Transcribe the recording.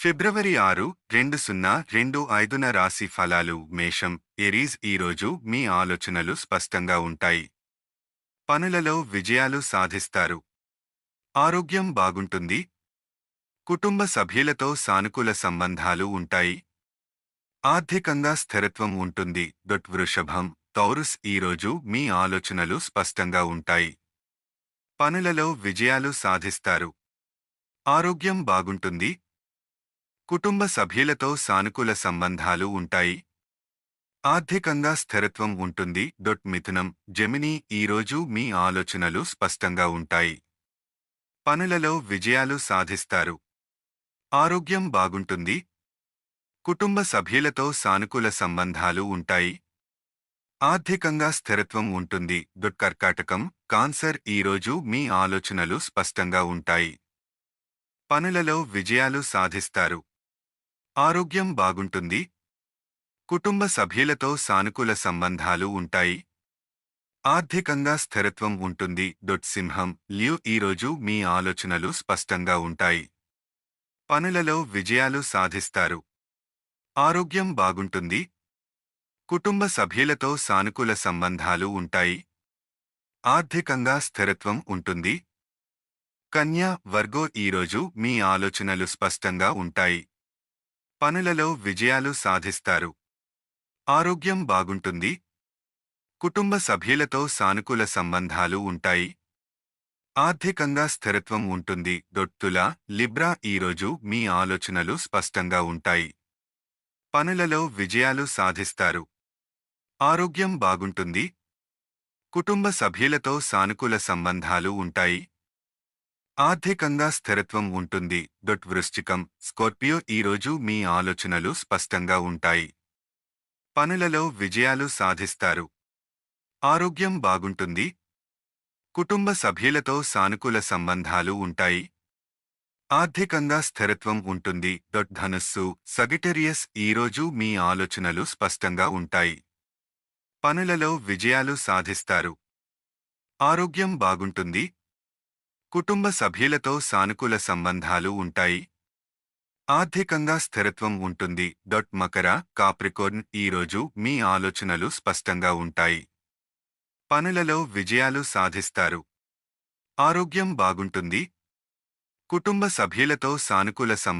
ఫిబ్రవరి ఆరు రెండు సున్నా రెండు ఐదున రాశి ఫలాలు మేషం ఎరీజ్ ఈరోజు మీ ఆలోచనలు స్పష్టంగా ఉంటాయి. పనులలో విజయాలు సాధిస్తారు. ఆరోగ్యం బాగుంటుంది. కుటుంబ సభ్యులతో సానుకూల సంబంధాలు ఉంటాయి. ఆర్థికంగా స్థిరత్వం ఉంటుంది. దొట్ వృషభం తౌరుస్ ఈరోజు మీ ఆలోచనలు స్పష్టంగా ఉంటాయి. పనులలో విజయాలు సాధిస్తారు. ఆరోగ్యం బాగుంటుంది. కుటుంబ సభ్యులతో సానుకూల సంబంధాలు ఉంటాయి. ఆర్థికంగా స్థిరత్వం ఉంటుంది. డొట్ మిథునం జెమిని ఈరోజు మీ ఆలోచనలు స్పష్టంగా ఉంటాయి. పనులలో విజయాలు సాధిస్తారు. ఆరోగ్యం బాగుంటుంది. కుటుంబ సభ్యులతో సానుకూల సంబంధాలు ఉంటాయి. ఆర్థికంగా స్థిరత్వం ఉంటుంది. డొట్ కర్కాటకం కాన్సర్ ఈరోజు మీ ఆలోచనలు స్పష్టంగా ఉంటాయి. పనులలో విజయాలు సాధిస్తారు. ఆరోగ్యం బాగుంటుంది. కుటుంబ సభ్యులతో సానుకూల సంబంధాలు ఉంటాయి. ఆర్థికంగా స్థిరత్వం ఉంటుంది. దొట్సింహం ల్యూ ఈరోజు మీ ఆలోచనలు స్పష్టంగా ఉంటాయి. పనులలో విజయాలు సాధిస్తారు. ఆరోగ్యం బాగుంటుంది. కుటుంబ సభ్యులతో సానుకూల సంబంధాలు ఉంటాయి. ఆర్థికంగా స్థిరత్వం ఉంటుంది. కన్యా వర్గో ఈరోజు మీ ఆలోచనలు స్పష్టంగా ఉంటాయి. పనులలో విజయాలు సాధిస్తారు. ఆరోగ్యం బాగుంటుంది. కుటుంబ సభ్యులతో సానుకూల సంబంధాలు ఉంటాయి. ఆర్థికంగా స్థిరత్వం ఉంటుంది. దొట్టుల లిబ్రా ఈరోజు మీ ఆలోచనలు స్పష్టంగా ఉంటాయి. పనులలో విజయాలు సాధిస్తారు. ఆరోగ్యం బాగుంటుంది. కుటుంబ సభ్యులతో సానుకూల సంబంధాలు ఉంటాయి. ఆర్థికంగా స్థిరత్వం ఉంటుంది. డొట్ వృశ్చికం. స్కార్పియో ఈరోజు మీ ఆలోచనలు స్పష్టంగా ఉంటాయి. పనులలో విజయాలు సాధిస్తారు. ఆరోగ్యం బాగుంటుంది. కుటుంబ సభ్యులతో సానుకూల సంబంధాలు ఉంటాయి. ఆర్థికంగా స్థిరత్వం ఉంటుంది. డొట్ ధనుస్సు. సగిటెరియస్ ఈరోజు మీ ఆలోచనలు స్పష్టంగా ఉంటాయి. పనులలో విజయాలు సాధిస్తారు. ఆరోగ్యం బాగుంటుంది. కుటుంబ సభ్యులతో సానుకూల సంబంధాలు ఉంటాయి. ఆర్థికంగా స్థిరత్వం ఉంటుంది. డొట్ మకర కాప్రికోర్న్ ఈరోజు మీ ఆలోచనలు స్పష్టంగా ఉంటాయి. పనులలో విజయాలు సాధిస్తారు. ఆరోగ్యం బాగుంటుంది. కుటుంబ సభ్యులతో సానుకూల సం